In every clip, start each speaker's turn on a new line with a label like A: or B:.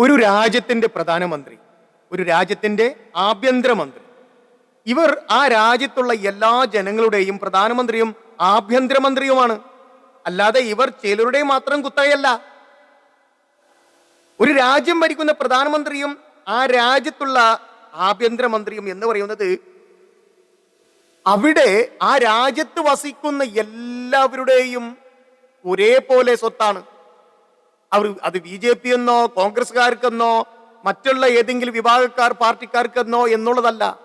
A: ഒരു രാജ്യത്തിന്റെ പ്രധാനമന്ത്രി ഒരു രാജ്യത്തിന്റെ ആഭ്യന്തരമന്ത്രി. ഇവർ ആ രാജ്യത്തുള്ള എല്ലാ ജനങ്ങളുടെയും പ്രധാനമന്ത്രിയും ആഭ്യന്തരമന്ത്രിയുമാണ്. അല്ലാതെ ഇവർ ചിലരുടെ മാത്രം കുത്തകയല്ല. ഒരു രാജ്യം ഭരിക്കുന്ന പ്രധാനമന്ത്രിയും ആ രാജ്യത്തുള്ള ആഭ്യന്തരമന്ത്രിയും എന്ന് പറയുന്നത് അവിടെ ആ രാജ്യത്ത് വസിക്കുന്ന എല്ലാവരുടെയും ഒരേപോലെ സ്വത്താണ്. അവർ അത് ബി ജെ പി എന്നോ കോൺഗ്രസ്സുകാർക്കെന്നോ മറ്റുള്ള ഏതെങ്കിലും വിഭാഗക്കാർ പാർട്ടിക്കാർക്കെന്നോ എന്നുള്ളതല്ല.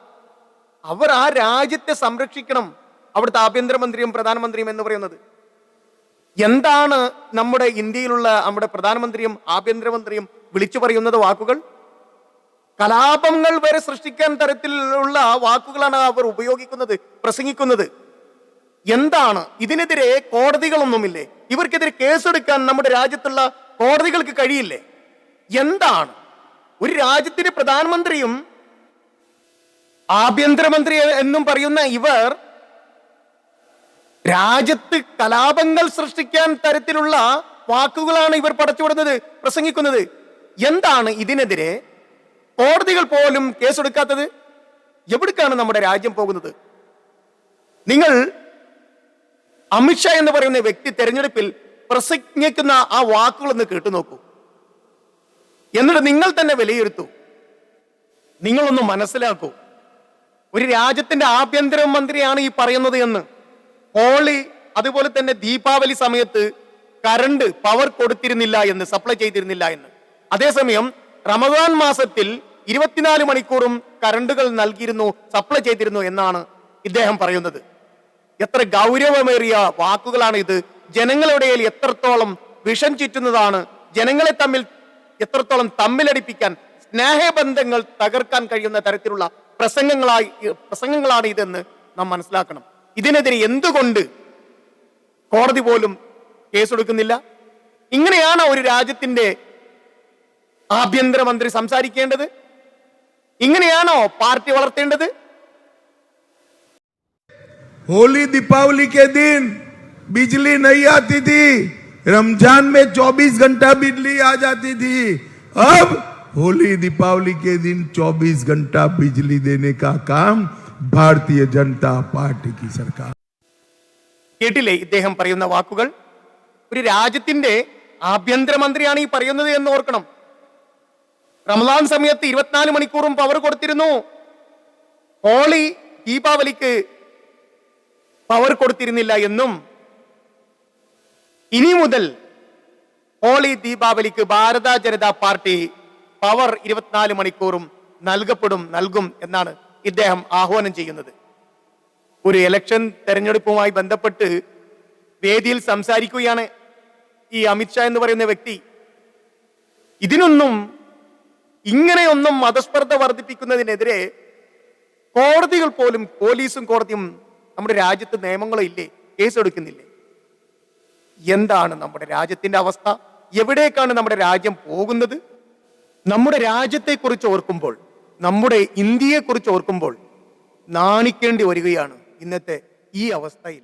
A: അവർ ആ രാജ്യത്തെ സംരക്ഷിക്കണം. അവിടുത്തെ ആഭ്യന്തരമന്ത്രിയും പ്രധാനമന്ത്രിയും എന്ന് പറയുന്നത്. എന്താണ് നമ്മുടെ ഇന്ത്യയിലുള്ള നമ്മുടെ പ്രധാനമന്ത്രിയും ആഭ്യന്തരമന്ത്രിയും വിളിച്ചു പറയുന്നത് വാക്കുകൾ? കലാപങ്ങൾ വരെ സൃഷ്ടിക്കാൻ തരത്തിലുള്ള വാക്കുകളാണ് അവർ ഉപയോഗിക്കുന്നത് പ്രസംഗിക്കുന്നത്. എന്താണ്? ഇതിനെതിരെ കോടതികളൊന്നുമില്ലേ? ഇവർക്കെതിരെ കേസെടുക്കാൻ നമ്മുടെ രാജ്യത്തുള്ള കോടതികൾക്ക് കഴിയില്ലേ? എന്താണ്? ഒരു രാജ്യത്തിന്റെ പ്രധാനമന്ത്രിയും ആഭ്യന്തരമന്ത്രി എന്നും പറയുന്ന ഇവർ രാജ്യത്ത് കലാപങ്ങൾ സൃഷ്ടിക്കാൻ തരത്തിലുള്ള വാക്കുകളാണ് ഇവർ പടച്ചുവിടുന്നത് പ്രസംഗിക്കുന്നത്. എന്താണ് ഇതിനെതിരെ കോടതികൾ പോലും കേസെടുക്കാത്തത്? എവിടേക്കാണ് നമ്മുടെ രാജ്യം പോകുന്നത്? നിങ്ങൾ അമിത്ഷാ എന്ന് പറയുന്ന വ്യക്തി തെരഞ്ഞെടുപ്പിൽ പ്രസംഗിക്കുന്ന ആ വാക്കുകളൊന്ന് കേട്ടു നോക്കൂ. എന്നിട്ട് നിങ്ങൾ തന്നെ വിലയിരുത്തൂ. നിങ്ങളൊന്ന് മനസ്സിലാക്കൂ. ഒരു രാജ്യത്തിന്റെ ആഭ്യന്തര മന്ത്രിയാണ് ഈ പറയുന്നത് എന്ന്. ഹോളി അതുപോലെ തന്നെ ദീപാവലി സമയത്ത് കറണ്ട് പവർ കൊടുത്തിരുന്നില്ല എന്ന് സപ്ലൈ ചെയ്തിരുന്നില്ല എന്ന്. അതേസമയം റമദാൻ മാസത്തിൽ ഇരുപത്തിനാല് മണിക്കൂറും കറണ്ടുകൾ നൽകിയിരുന്നു സപ്ലൈ ചെയ്തിരുന്നു എന്നാണ് ഇദ്ദേഹം പറയുന്നത്. എത്ര ഗൗരവമേറിയ വാക്കുകളാണ് ഇത്. ജനങ്ങളുടെ ഇടയിൽ എത്രത്തോളം വിഷം ചുറ്റുന്നതാണ് ജനങ്ങളെ തമ്മിൽ എത്രത്തോളം തമ്മിലടിപ്പിക്കാൻ സ്നേഹബന്ധങ്ങൾ തകർക്കാൻ കഴിയുന്ന തരത്തിലുള്ള പ്രസംഗങ്ങളായി പ്രസംഗങ്ങളാണ് ഇതെന്ന് നാം മനസ്സിലാക്കണം ഇതിനെതിരെ എന്തുകൊണ്ട് കോടതി പോലും കേസെടുക്കുന്നില്ല ഇങ്ങനെയാണ് ഒരു രാജ്യത്തിന്റെ ആഭ്യന്തരമന്ത്രി സംസാരിക്കേണ്ടത് ഇങ്ങനെയാണോ പാർട്ടി വളർത്തേണ്ടത്
B: होली दीपावली के दिन बिजली नहीं आती थी रमजान में 24 घंटा बिजली आ जाती थी अब होली दीपावली के दिन 24 घंटा बिजली देने का काम भारतीय जनता पार्टी की सरकार
A: കേട്ടില്ലേ ഇദ്ദേഹം പറയുന്ന വാക്കുകൾ ഒരു രാജ്യത്തിന്റെ ആഭ്യന്തരമന്ത്രിയാണ് ഈ പറയുന്നത് എന്ന് ഓർക്കണം റമദാൻ സമയത്ത് ഇരുപത്തിനാല് മണിക്കൂറും പവർ കൊടുത്തിരുന്നു ഹോളി ദീപാവലിക്ക് പവർ കൊടുത്തിരുന്നില്ല എന്നും ഇനി മുതൽ ഹോളി ദീപാവലിക്ക് ഭാരത ജനതാ പാർട്ടി പവർ ഇരുപത്തിനാല് മണിക്കൂറും നൽകപ്പെടും നൽകും എന്നാണ് ഇദ്ദേഹം ആഹ്വാനം ചെയ്യുന്നത്. ഒരു ഇലക്ഷൻ തെരഞ്ഞെടുപ്പുമായി ബന്ധപ്പെട്ട് വേദിയിൽ സംസാരിക്കുകയാണ് ഈ അമിത്ഷാ എന്ന് പറയുന്ന വ്യക്തി. ഇതിനൊന്നും ഇങ്ങനെയൊന്നും മതസ്പർദ്ധ വർദ്ധിപ്പിക്കുന്നതിനെതിരെ കോടതികൾ പോലും പോലീസും കോടതിയും നമ്മുടെ രാജ്യത്ത് നിയമങ്ങളോ ഇല്ലേ കേസെടുക്കുന്നില്ലേ? എന്താണ് നമ്മുടെ രാജ്യത്തിന്റെ അവസ്ഥ? എവിടേക്കാണ് നമ്മുടെ രാജ്യം പോകുന്നത്? നമ്മുടെ രാജ്യത്തെക്കുറിച്ച് ഓർക്കുമ്പോൾ നമ്മുടെ ഇന്ത്യയെക്കുറിച്ച് ഓർക്കുമ്പോൾ നാണിക്കേണ്ടി വരികയാണ് ഇന്നത്തെ ഈ അവസ്ഥയിൽ.